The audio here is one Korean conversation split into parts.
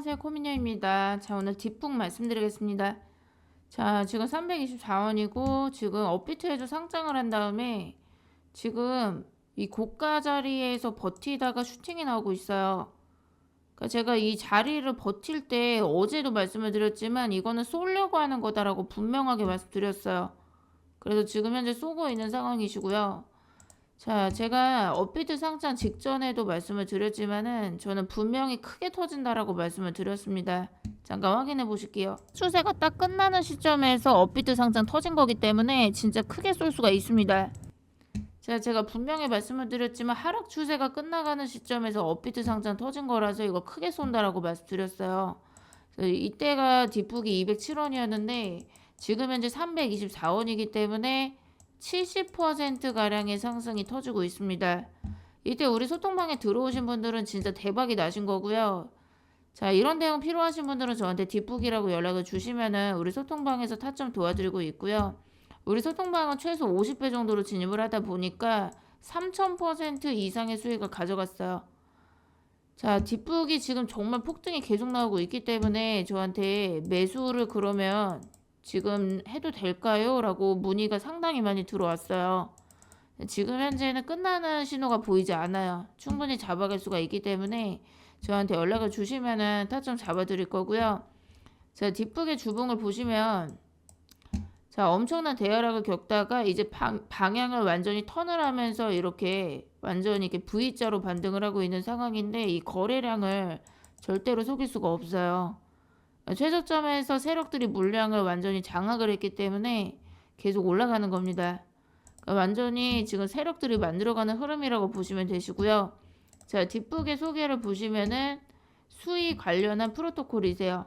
안녕하세요. 코미녀입니다. 자, 오늘 뒷북 말씀드리겠습니다. 자, 지금 324원이고, 지금 업비트에도 상장을 한 다음에, 지금 이 고가 자리에서 버티다가 슈팅이 나오고 있어요. 그러니까 제가 이 자리를 버틸 때 어제도 말씀을 드렸지만, 이거는 쏠려고 하는 거다라고 분명하게 말씀드렸어요. 그래서 지금 현재 쏘고 있는 상황이시고요. 자, 제가 업비트 상장 직전에도 말씀을 드렸지만은 저는 분명히 크게 터진다라고 말씀을 드렸습니다. 잠깐 확인해 보실게요. 추세가 딱 끝나는 시점에서 업비트 상장 터진 거기 때문에 진짜 크게 쏠 수가 있습니다. 자, 제가 분명히 말씀을 드렸지만 하락 추세가 끝나가는 시점에서 업비트 상장 터진 거라서 이거 크게 쏜다라고 말씀드렸어요. 이때가 뒷북이 207원이었는데 지금 현재 324원이기 때문에 70%가량의 상승이 터지고 있습니다. 이때 우리 소통방에 들어오신 분들은 진짜 대박이 나신 거고요. 자, 이런 대응 필요하신 분들은 저한테 뒷북이라고 연락을 주시면은 우리 소통방에서 타점 도와드리고 있고요. 우리 소통방은 최소 50배 정도로 진입을 하다 보니까 3000% 이상의 수익을 가져갔어요. 자, 뒷북이 지금 정말 폭등이 계속 나오고 있기 때문에 저한테 매수를 그러면 지금 해도 될까요? 라고 문의가 상당히 많이 들어왔어요. 지금 현재는 끝나는 신호가 보이지 않아요. 충분히 잡아갈 수가 있기 때문에 저한테 연락을 주시면은 타점 잡아드릴 거고요. 자, 뒷북의 주봉을 보시면 자, 엄청난 대하락을 겪다가 이제 방, 방향을 완전히 턴을 하면서 이렇게 완전히 이렇게 V자로 반등을 하고 있는 상황인데 이 거래량을 절대로 속일 수가 없어요. 최저점에서 세력들이 물량을 완전히 장악을 했기 때문에 계속 올라가는 겁니다. 그러니까 완전히 지금 세력들이 만들어가는 흐름이라고 보시면 되시고요. 자, 뒷북의 소개를 보시면은 수위 관련한 프로토콜이세요.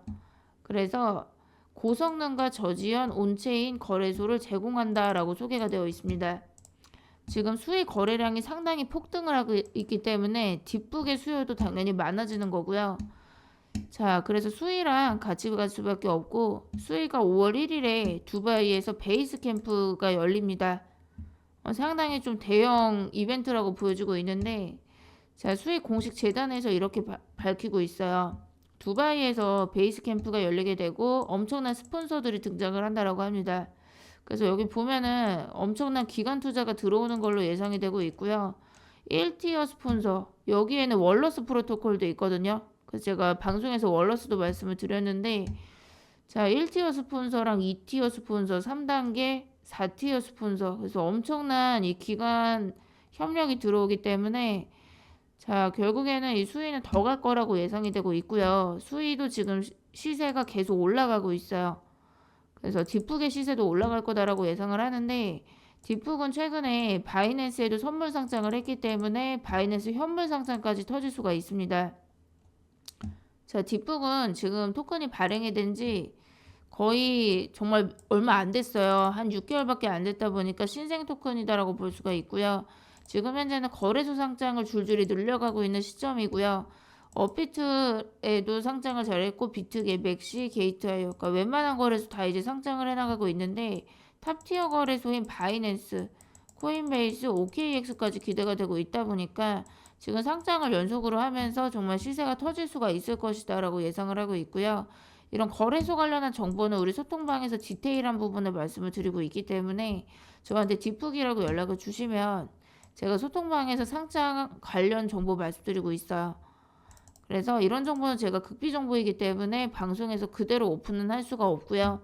그래서 고성능과 저지연 온체인 거래소를 제공한다라고 소개가 되어 있습니다. 지금 수익 거래량이 상당히 폭등을 하고 있기 때문에 뒷북의 수요도 당연히 많아지는 거고요. 자, 그래서 수위랑 같이 갈 수밖에 없고 수위가 5월 1일에 두바이에서 베이스 캠프가 열립니다. 어, 상당히 좀 대형 이벤트라고 보여지고 있는데 자, 수위 공식 재단에서 이렇게 바, 밝히고 있어요. 두바이에서 베이스 캠프가 열리게 되고 엄청난 스폰서들이 등장을 한다라고 합니다. 그래서 여기 보면은 엄청난 기관 투자가 들어오는 걸로 예상이 되고 있고요. 1티어 스폰서 여기에는 월러스 프로토콜도 있거든요. 그래서 제가 방송에서 월러스도 말씀을 드렸는데 자 1티어 스폰서랑 2티어 스폰서 3단계 4티어 스폰서. 그래서 엄청난 이 기관 협력이 들어오기 때문에 자 결국에는 이 수위는 더 갈 거라고 예상이 되고 있고요. 수위도 지금 시세가 계속 올라가고 있어요. 그래서 뒷북의 시세도 올라갈 거다라고 예상을 하는데 뒷북은 최근에 바이낸스에도 선물 상장을 했기 때문에 바이낸스 현물 상장까지 터질 수가 있습니다 자, 뒷북은 지금 토큰이 발행이 된 지 거의 정말 얼마 안 됐어요. 한 6개월밖에 안 됐다 보니까 신생 토큰이다라고 볼 수가 있고요. 지금 현재는 거래소 상장을 줄줄이 늘려가고 있는 시점이고요. 업비트에도 상장을 잘했고 비트게, 맥시, 게이트웨이 그러니까 웬만한 거래소 다 이제 상장을 해나가고 있는데 탑티어 거래소인 바이낸스, 코인베이스, OKX까지 기대가 되고 있다 보니까 지금 상장을 연속으로 하면서 정말 시세가 터질 수가 있을 것이다라고 예상을 하고 있고요. 이런 거래소 관련한 정보는 우리 소통방에서 디테일한 부분을 말씀을 드리고 있기 때문에 저한테 뒷북이라고 연락을 주시면 제가 소통방에서 상장 관련 정보 말씀드리고 있어요. 그래서 이런 정보는 제가 극비 정보이기 때문에 방송에서 그대로 오픈은 할 수가 없고요.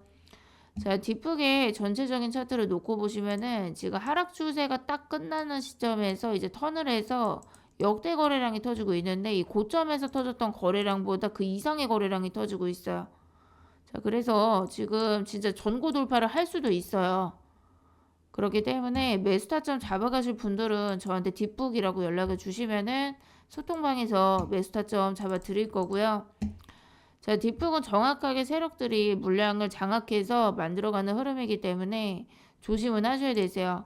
자, 뒷북에 전체적인 차트를 놓고 보시면은 지금 하락 추세가 딱 끝나는 시점에서 이제 턴을 해서 역대 거래량이 터지고 있는데 이 고점에서 터졌던 거래량보다 그 이상의 거래량이 터지고 있어요. 자, 그래서 지금 진짜 전고 돌파를 할 수도 있어요. 그렇기 때문에 매수 타점 잡아가실 분들은 저한테 뒷북이라고 연락을 주시면은 소통방에서 매수 타점 잡아 드릴 거고요. 자, 뒷북은 정확하게 세력들이 물량을 장악해서 만들어가는 흐름이기 때문에 조심은 하셔야 되세요.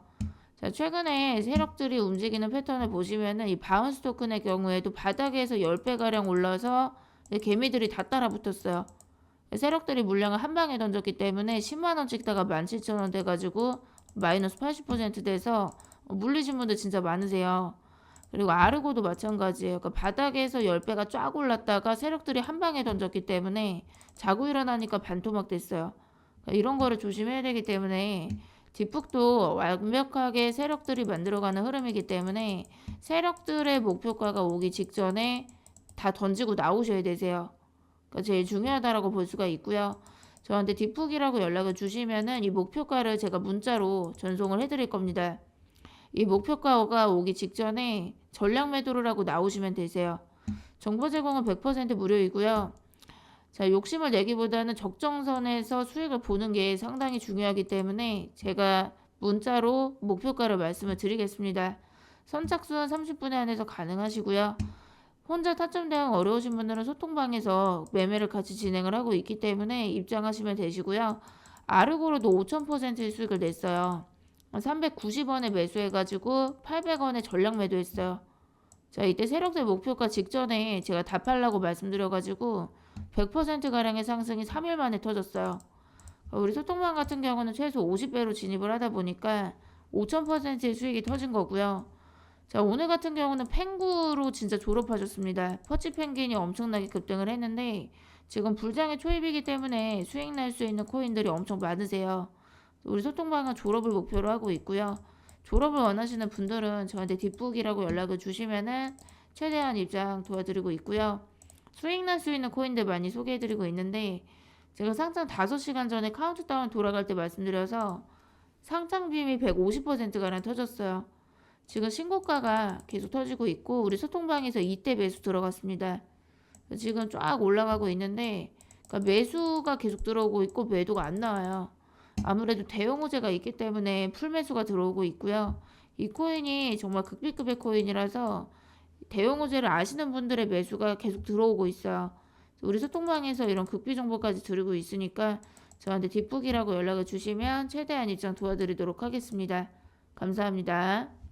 자, 최근에 세력들이 움직이는 패턴을 보시면은 이 바운스 토큰의 경우에도 바닥에서 10배가량 올라서 개미들이 다 따라 붙었어요. 세력들이 물량을 한 방에 던졌기 때문에 10만원 찍다가 17,000원 돼가지고 마이너스 80% 돼서 물리신 분들 진짜 많으세요. 그리고 아르고도 마찬가지예요. 그러니까 바닥에서 10배가 쫙 올랐다가 세력들이 한 방에 던졌기 때문에 자고 일어나니까 반토막 됐어요. 그러니까 이런 거를 조심해야 되기 때문에 뒷북도 완벽하게 세력들이 만들어가는 흐름이기 때문에 세력들의 목표가가 오기 직전에 다 던지고 나오셔야 되세요. 그러니까 제일 중요하다라고 볼 수가 있고요. 저한테 뒷북이라고 연락을 주시면은 이 목표가를 제가 문자로 전송을 해드릴 겁니다. 이 목표가가 오기 직전에 전량 매도를 하고 나오시면 되세요. 정보 제공은 100% 무료이고요. 자, 욕심을 내기보다는 적정선에서 수익을 보는 게 상당히 중요하기 때문에 제가 문자로 목표가를 말씀을 드리겠습니다. 선착순 30분에 한해서 가능하시고요. 혼자 타점 대응 어려우신 분들은 소통방에서 매매를 같이 진행을 하고 있기 때문에 입장하시면 되시고요. 아르고로도 5,000%의 수익을 냈어요. 390원에 매수해가지고 800원에 전량 매도했어요. 자, 이때 세력들 목표가 직전에 제가 다 팔라고 말씀드려가지고 100%가량의 상승이 3일 만에 터졌어요. 우리 소통방 같은 경우는 최소 50배로 진입을 하다 보니까 5,000%의 수익이 터진 거고요. 자, 오늘 같은 경우는 펭구로 진짜 졸업하셨습니다. 퍼치 펭귄이 엄청나게 급등을 했는데 지금 불장의 초입이기 때문에 수익 날 수 있는 코인들이 엄청 많으세요. 우리 소통방은 졸업을 목표로 하고 있고요. 졸업을 원하시는 분들은 저한테 뒷북이라고 연락을 주시면은 최대한 입장 도와드리고 있고요. 수익 날 수 있는 코인들 많이 소개해드리고 있는데 제가 상장 5시간 전에 카운트다운 돌아갈 때 말씀드려서 상장 빔이 150%가량 터졌어요. 지금 신고가가 계속 터지고 있고 우리 소통방에서 이때 매수 들어갔습니다. 지금 쫙 올라가고 있는데 그러니까 매수가 계속 들어오고 있고 매도가 안 나와요. 아무래도 대형 호재가 있기 때문에 풀매수가 들어오고 있고요. 이 코인이 정말 극비급의 코인이라서 대형 호재를 아시는 분들의 매수가 계속 들어오고 있어요. 우리 소통방에서 이런 극비 정보까지 드리고 있으니까 저한테 뒷북이라고 연락을 주시면 최대한 입장 도와드리도록 하겠습니다. 감사합니다.